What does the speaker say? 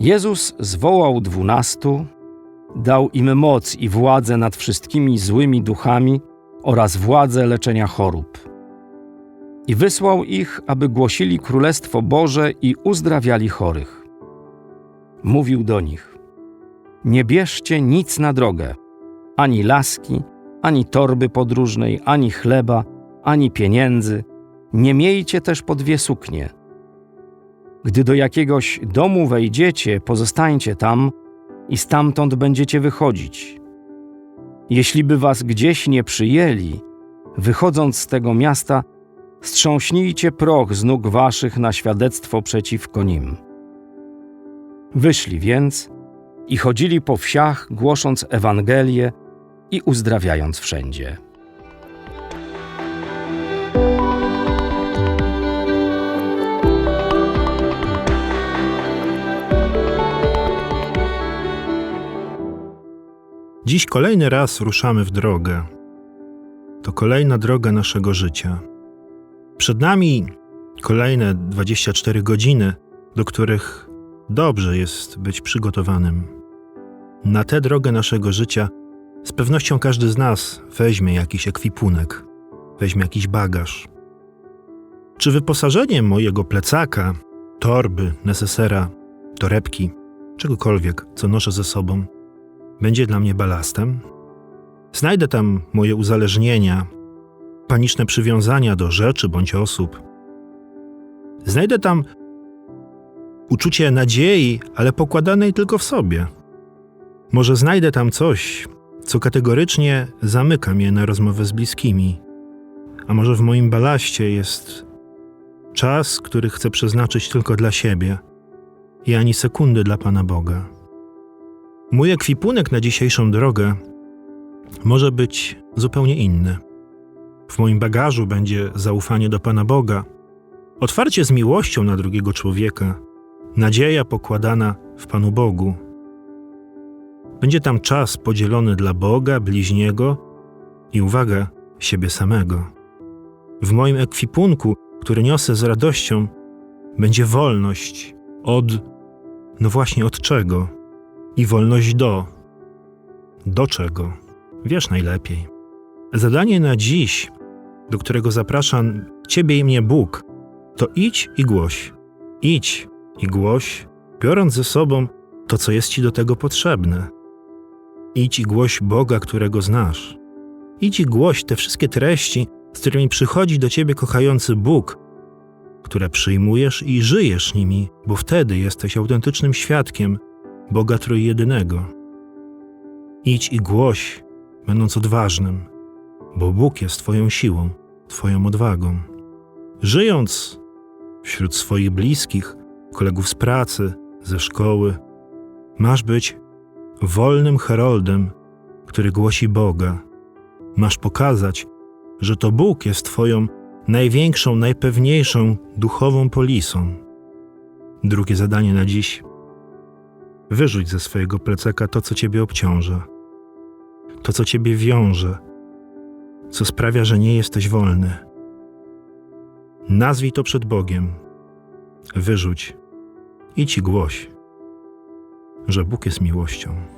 Jezus zwołał dwunastu, dał im moc i władzę nad wszystkimi złymi duchami oraz władzę leczenia chorób. I wysłał ich, aby głosili Królestwo Boże i uzdrawiali chorych. Mówił do nich: Nie bierzcie nic na drogę, ani laski, ani torby podróżnej, ani chleba, ani pieniędzy. Nie miejcie też po dwie suknie. Gdy do jakiegoś domu wejdziecie, pozostańcie tam i stamtąd będziecie wychodzić. Jeśli by was gdzieś nie przyjęli, wychodząc z tego miasta, strząśnijcie proch z nóg waszych na świadectwo przeciwko nim. Wyszli więc i chodzili po wsiach, głosząc Ewangelię i uzdrawiając wszędzie. Dziś kolejny raz ruszamy w drogę. To kolejna droga naszego życia. Przed nami kolejne 24 godziny, do których dobrze jest być przygotowanym. Na tę drogę naszego życia z pewnością każdy z nas weźmie jakiś ekwipunek, weźmie jakiś bagaż. Czy wyposażeniem mojego plecaka, torby, nesesera, torebki, czegokolwiek, co noszę ze sobą, będzie dla mnie balastem? Znajdę tam moje uzależnienia, paniczne przywiązania do rzeczy bądź osób. Znajdę tam uczucie nadziei, ale pokładanej tylko w sobie. Może znajdę tam coś, co kategorycznie zamyka mnie na rozmowę z bliskimi. A może w moim balaście jest czas, który chcę przeznaczyć tylko dla siebie i ani sekundy dla Pana Boga. Mój ekwipunek na dzisiejszą drogę może być zupełnie inny. W moim bagażu będzie zaufanie do Pana Boga, otwarcie z miłością na drugiego człowieka, nadzieja pokładana w Panu Bogu. Będzie tam czas podzielony dla Boga, bliźniego i uwaga, siebie samego. W moim ekwipunku, który niosę z radością, będzie wolność od, no właśnie od czego? I wolność do. Do czego? Wiesz najlepiej. Zadanie na dziś, do którego zapraszam Ciebie i mnie Bóg, to idź i głoś. Idź i głoś, biorąc ze sobą to, co jest Ci do tego potrzebne. Idź i głoś Boga, którego znasz. Idź i głoś te wszystkie treści, z którymi przychodzi do Ciebie kochający Bóg, które przyjmujesz i żyjesz nimi, bo wtedy jesteś autentycznym świadkiem Boga Trójjedynego. Idź i głoś, będąc odważnym, bo Bóg jest Twoją siłą, Twoją odwagą. Żyjąc wśród swoich bliskich, kolegów z pracy, ze szkoły, masz być wolnym heroldem, który głosi Boga. Masz pokazać, że to Bóg jest Twoją największą, najpewniejszą duchową polisą. Drugie zadanie na dziś Wyrzuć ze swojego plecaka to, co ciebie obciąża, to, co ciebie wiąże, co sprawia, że nie jesteś wolny. Nazwij to przed Bogiem. Wyrzuć. I głoś, że Bóg jest miłością.